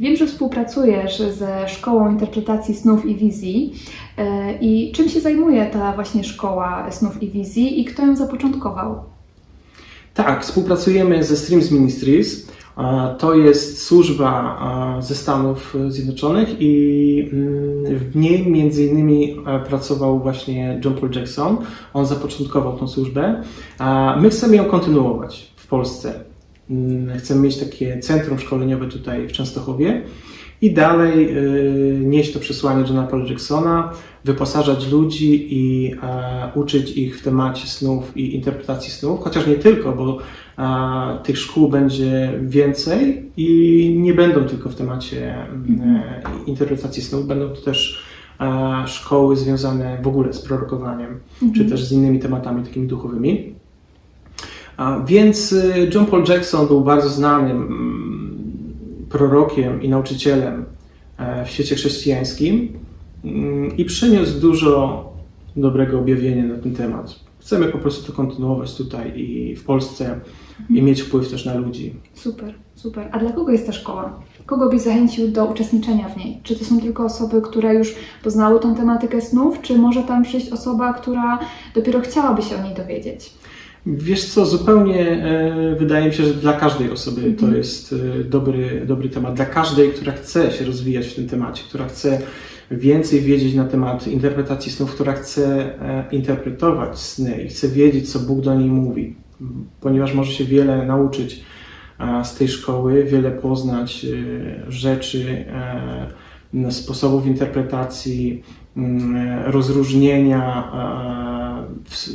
Wiem, że współpracujesz ze Szkołą Interpretacji Snów i Wizji. E, I czym się zajmuje ta właśnie Szkoła Snów i Wizji i kto ją zapoczątkował? Tak, współpracujemy ze Streams Ministries. E, To jest służba e, ze Stanów Zjednoczonych i mm, w niej między innymi pracował właśnie John Paul Jackson. On zapoczątkował tą służbę. My chcemy ją kontynuować w Polsce. Mm, Chcemy mieć takie centrum szkoleniowe tutaj w Częstochowie i dalej y, nieść to przesłanie Johna Paula Jacksona, wyposażać ludzi i uczyć ich w temacie snów i interpretacji snów, chociaż nie tylko, bo tych szkół będzie więcej i nie będą tylko w temacie mm, e, interpretacji snów, będą to też szkoły związane w ogóle z prorokowaniem, czy też z innymi tematami takimi duchowymi. Więc y, John Paul Jackson był bardzo znanym mm, prorokiem i nauczycielem e, w świecie chrześcijańskim mm, i przyniósł dużo dobrego objawienia na ten temat. Chcemy po prostu to kontynuować tutaj i w Polsce i mieć wpływ też na ludzi. Super, super. A dla kogo jest ta szkoła? Kogo byś zachęcił do uczestniczenia w niej? Czy to są tylko osoby, które już poznały tą tematykę snów, czy może tam przyjść osoba, która dopiero chciałaby się o niej dowiedzieć? Wiesz co, zupełnie e, wydaje mi się, że dla każdej osoby to jest e, dobry, dobry temat. Dla każdej, która chce się rozwijać w tym temacie, która chce więcej wiedzieć na temat interpretacji snów, która chce e, interpretować sny i chce wiedzieć, co Bóg do niej mówi, ponieważ może się wiele nauczyć z tej szkoły, wiele poznać rzeczy, sposobów interpretacji, mm, rozróżnienia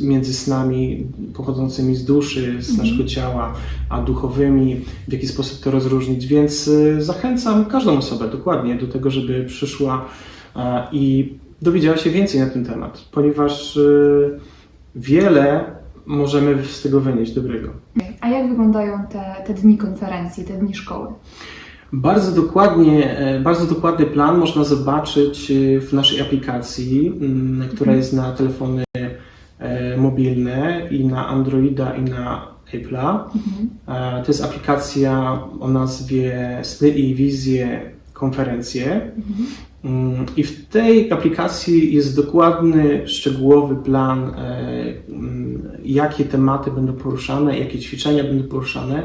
e, między snami pochodzącymi z duszy, z naszego ciała, a duchowymi, w jaki sposób to rozróżnić. Więc e, zachęcam każdą osobę dokładnie do tego, żeby przyszła e, i dowiedziała się więcej na ten temat, ponieważ e, wiele możemy z tego wynieść dobrego. A jak wyglądają te, te dni konferencji, te dni szkoły? Bardzo dokładnie, e, bardzo dokładny plan można zobaczyć e, w naszej aplikacji, mm, która jest na telefony e, mobilne i na Androida i na Apple'a. E, To jest aplikacja o nazwie Sny i Wizje Konferencje. Mm, I w tej aplikacji jest dokładny, szczegółowy plan, mm, jakie tematy będą poruszane, jakie ćwiczenia będą poruszane.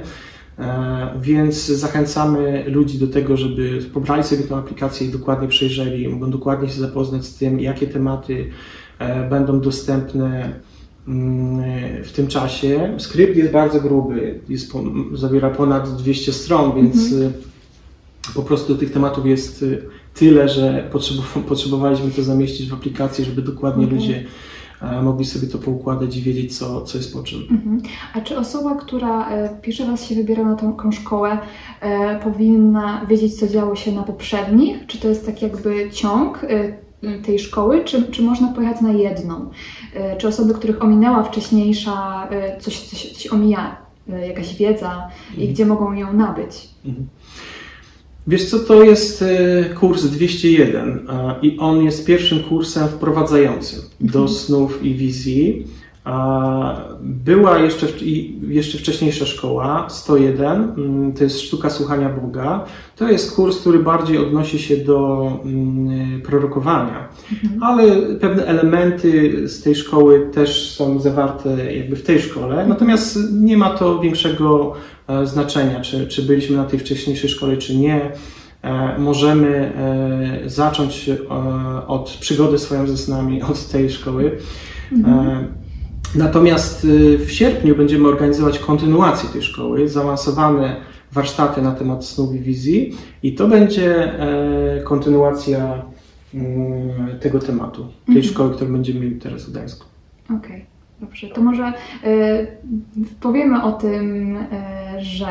E, Więc zachęcamy ludzi do tego, żeby pobrali sobie tę aplikację i dokładnie przejrzeli, mogą dokładnie się zapoznać z tym, jakie tematy e, będą dostępne mm, w tym czasie. Skrypt jest bardzo gruby, jest, zawiera ponad 200 stron, więc y, po prostu tych tematów jest tyle, że potrzebow- potrzebowaliśmy to zamieścić w aplikacji, żeby dokładnie Mhm. ludzie e, mogli sobie to poukładać i wiedzieć, co, co jest po czym. Mhm. A czy osoba, która e, pierwszy raz się wybiera na tą, szkołę, e, powinna wiedzieć, co działo się na poprzednich? Czy to jest tak jakby ciąg e, tej szkoły, czy, czy można pojechać na jedną? Czy osoby, których ominęła wcześniejsza, coś, coś, coś omija, jakaś wiedza i gdzie mogą ją nabyć? Wiesz co, to jest e, kurs 201 e, i on jest pierwszym kursem wprowadzającym do snów i wizji. Była jeszcze, jeszcze wcześniejsza szkoła, 101, mm, to jest sztuka słuchania Boga. To jest kurs, który bardziej odnosi się do mm, prorokowania, ale pewne elementy z tej szkoły też są zawarte jakby w tej szkole. Natomiast nie ma to większego e, znaczenia, czy, czy byliśmy na tej wcześniejszej szkole, czy nie. E, Możemy e, zacząć od przygody swoją ze snami, od tej szkoły. E, Natomiast y, w sierpniu będziemy organizować kontynuację tej szkoły, zaawansowane warsztaty na temat snów i wizji i to będzie e, kontynuacja mm, tego tematu, tej Mhm. szkoły, którą będziemy mieli teraz w Gdańsku. Okej, dobrze. To może e, powiemy o tym, e, że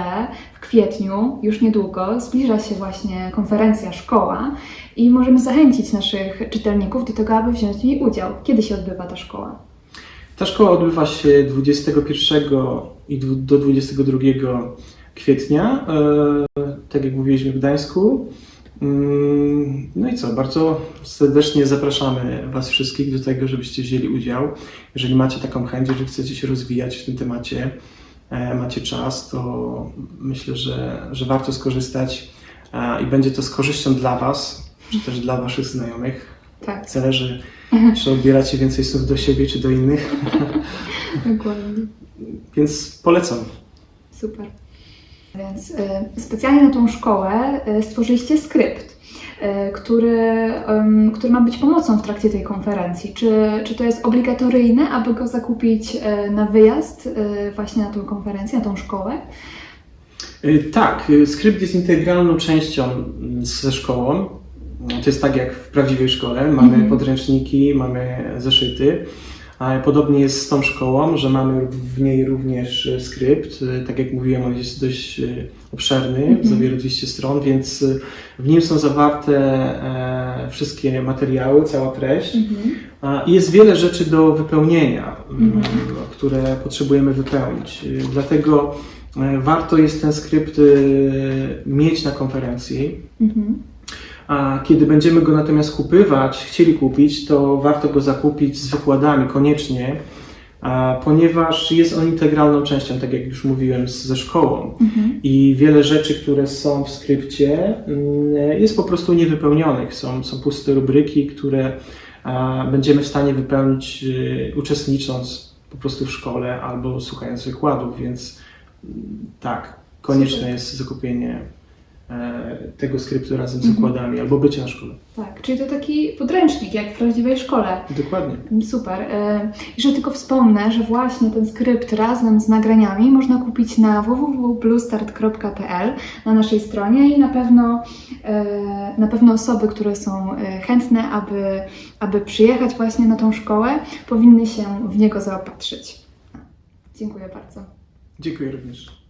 w kwietniu, już niedługo, zbliża się właśnie konferencja szkoła i możemy zachęcić naszych czytelników do tego, aby wziąć w niej udział. Kiedy się odbywa ta szkoła? Ta szkoła odbywa się 21 i do 22 kwietnia, e, tak jak mówiliśmy w Gdańsku. Mm, No i co, bardzo serdecznie zapraszamy Was wszystkich do tego, żebyście wzięli udział. Jeżeli macie taką chęć, że chcecie się rozwijać w tym temacie, e, macie czas, to myślę, że, że warto skorzystać. e, i będzie to z korzyścią dla Was, czy też dla Waszych znajomych. Tak, Zależy, czy odbieracie więcej słów do siebie, czy do innych. dokładnie. Więc polecam. Super. Więc y, specjalnie na tą szkołę y, stworzyliście skrypt, y, który, ym, który ma być pomocą w trakcie tej konferencji. Czy, czy to jest obligatoryjne, aby go zakupić y, na wyjazd y, właśnie na tą konferencję, na tą szkołę? Y, Tak, y, skrypt jest integralną częścią mm, ze szkołą. To jest tak jak w prawdziwej szkole. Mamy Mhm. podręczniki, mamy zeszyty. Podobnie jest z tą szkołą, że mamy w niej również y, skrypt. Y, Tak jak mówiłem, on jest dość y, obszerny, Mhm. zawiera 200 stron, więc w nim są zawarte e, wszystkie materiały, cała treść. A, I jest wiele rzeczy do wypełnienia, mm, Mhm. które potrzebujemy wypełnić. Dlatego e, warto jest ten skrypt mieć na konferencji. Mhm. A kiedy będziemy go natomiast kupywać, chcieli kupić, to warto go zakupić z wykładami koniecznie, ponieważ jest on integralną częścią, tak jak już mówiłem, ze szkołą. Mhm. I wiele rzeczy, które są w skrypcie, mm, jest po prostu niewypełnionych. Są, są puste rubryki, które będziemy w stanie wypełnić y, uczestnicząc po prostu w szkole albo słuchając wykładów, więc mm, tak, konieczne jest zakupienie tego skryptu razem z Mhm. wykładami albo bycie na szkole. Tak, czyli to taki podręcznik, jak w prawdziwej szkole. Dokładnie. Super. E, Jeszcze tylko wspomnę, że właśnie ten skrypt razem z nagraniami można kupić na www.bluestart.pl na naszej stronie i na pewno, e, na pewno osoby, które są e, chętne, aby, aby przyjechać właśnie na tą szkołę, powinny się w niego zaopatrzyć. Dziękuję bardzo. Dziękuję również.